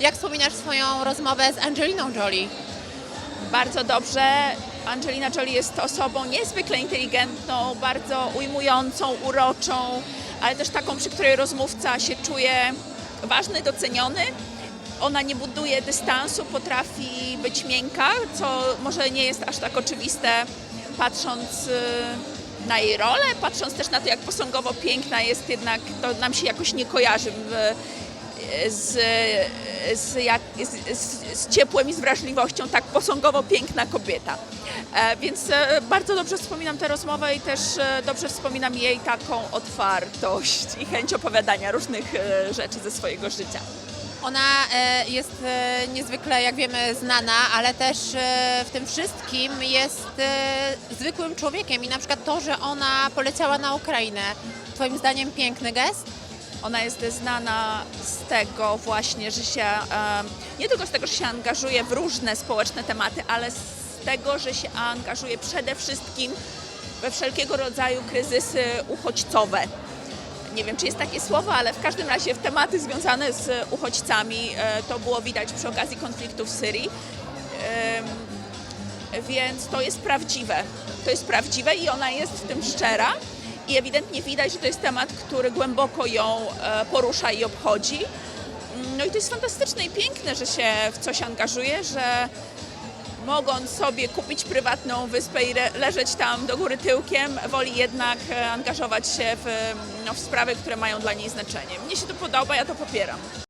Jak wspominasz swoją rozmowę z Angeliną Jolie? Bardzo dobrze. Angelina Jolie jest osobą niezwykle inteligentną, bardzo ujmującą, uroczą, ale też taką, przy której rozmówca się czuje ważny, doceniony. Ona nie buduje dystansu, potrafi być miękka, co może nie jest aż tak oczywiste, patrząc y, na jej rolę, patrząc też na to, jak posągowo piękna jest, jednak to nam się jakoś nie kojarzy w, z, z, jak, z, z, ciepłem i z wrażliwością, tak posągowo piękna kobieta. E, więc e, bardzo dobrze wspominam tę rozmowę i też e, dobrze wspominam jej taką otwartość i chęć opowiadania różnych rzeczy ze swojego życia. Ona jest niezwykle, jak wiemy, znana, ale też w tym wszystkim jest zwykłym człowiekiem i na przykład to, że ona poleciała na Ukrainę, twoim zdaniem piękny gest? Ona jest znana z tego właśnie, że się, nie tylko z tego, że się angażuje w różne społeczne tematy, ale z tego, że się angażuje przede wszystkim we wszelkiego rodzaju kryzysy uchodźcowe. Nie wiem, czy jest takie słowo, ale w każdym razie w tematy związane z uchodźcami e, to było widać przy okazji konfliktu w Syrii. Więc to jest prawdziwe. To jest prawdziwe i ona jest w tym szczera. I ewidentnie widać, że to jest temat, który głęboko ją e, porusza i obchodzi. Mm, No i to jest fantastyczne i piękne, że się w coś angażuje, że mogąc sobie kupić prywatną wyspę i leżeć tam do góry tyłkiem, woli jednak e, angażować się w, no, w sprawy, które mają dla niej znaczenie. Mnie się to podoba, ja to popieram.